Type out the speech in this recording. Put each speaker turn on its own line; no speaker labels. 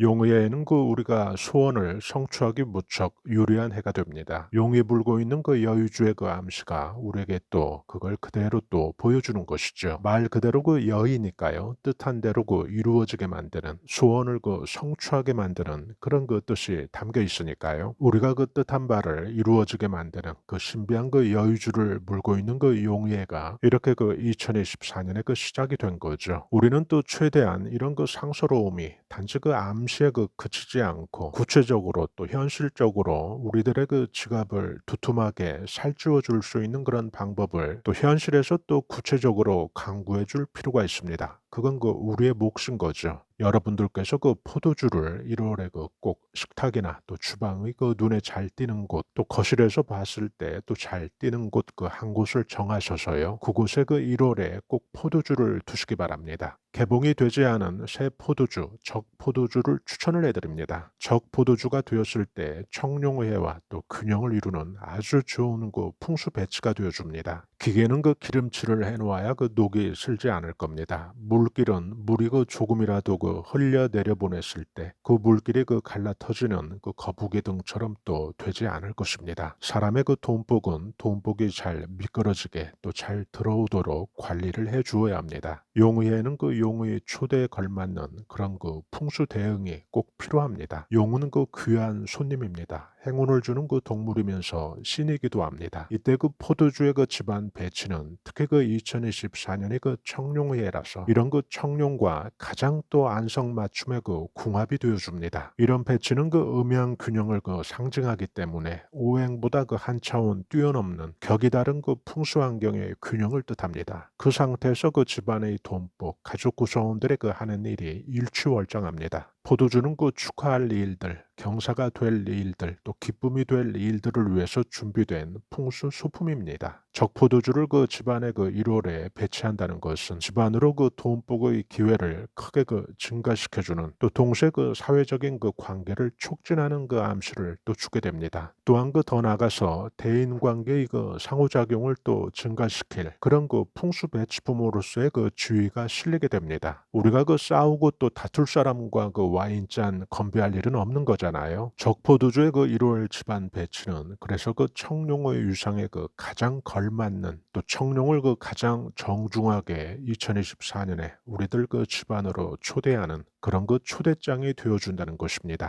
용의에는 그 우리가 소원을 성취하기 무척 유리한 해가 됩니다. 용이 불고 있는 그 여의주의 그 암시가 우리에게 또 그걸 그대로 또 보여주는 것이죠. 말 그대로 그 여의니까요. 뜻한 대로 그 이루어지게 만드는 소원을 그 성취하게 만드는 그런 그 뜻이 담겨 있으니까요. 우리가 그 뜻한 바를 이루어지게 만드는 그 신비한 그 여의주를 물고 있는 그 용의해가 이렇게 그 2024년에 그 시작이 된 거죠. 우리는 또 최대한 이런 그 상서로움이 단지 그 암 시에 그 그치지 않고 구체적으로 또 현실적으로 우리들의 그 지갑을 두툼하게 살찌워 줄 수 있는 그런 방법을 또 현실에서 또 구체적으로 강구해 줄 필요가 있습니다. 그건 그 우리의 몫인 거죠. 여러분들께서 그 포도주를 1월에 그 꼭 식탁이나 또 주방의 그 눈에 잘 띄는 곳, 또 거실에서 봤을 때 또 잘 띄는 곳 그 한 곳을 정하셔서요. 그곳에 그 1월에 꼭 포도주를 두시기 바랍니다. 개봉이 되지 않은 새 포도주, 적 포도주를 추천을 해드립니다. 적 포도주가 되었을 때 청룡회와 또 균형을 이루는 아주 좋은 그 풍수 배치가 되어줍니다. 기계는 그 기름칠을 해놓아야 그 녹이 슬지 않을 겁니다. 물길은 물이 그 조금이라도 그 흘려 내려보냈을 때 그 물길이 그 갈라 터지는 그 거북이 등처럼 또 되지 않을 것입니다. 사람의 그 돈복은 돈복이 잘 미끄러지게 또 잘 들어오도록 관리를 해 주어야 합니다. 용의에는 그 용의 초대에 걸맞는 그런 그 풍수 대응이 꼭 필요합니다. 용은 그 귀한 손님입니다. 행운을 주는 그 동물이면서 신이기도 합니다. 이때 그 포도주의 그 집안 배치는 특히 그 2024년이 그 청룡해라서 이런 그 청룡과 가장 또 안성 맞춤의 그 궁합이 되어줍니다. 이런 배치는 그 음양 균형을 그 상징하기 때문에 오행보다 그 한 차원 뛰어넘는 격이 다른 그 풍수 환 경의 균형을 뜻합니다. 그 상태에서 그 집안의 돈복, 가족 구성원들의 그 하는 일이 일취월장합니다. 포도주는 그 축하할 일들, 경사가 될 일들, 또 기쁨이 될 일들을 위해서 준비된 풍수 소품입니다. 적포도주를 그 집안의 그 1월에 배치한다는 것은 집안으로 그 돈복의 기회를 크게 그 증가시켜주는 또 동시에 그 사회적인 그 관계를 촉진하는 그 암시를 또 주게 됩니다. 또한 그 더 나아가서 대인 관계의 그 상호작용을 또 증가시킬 그런 그 풍수 배치품으로서의 그 지위가 실리게 됩니다. 우리가 그 싸우고 또 다툴 사람과 그 와인잔 건배할 일은 없는 거잖아요. 적포도주의 그 1월 집안 배치는 그래서 그 청룡의 유상에 그 가장 걸맞는 또 청룡을 그 가장 정중하게 2024년에 우리들 그 집안으로 초대하는 그런 그 초대장이 되어준다는 것입니다.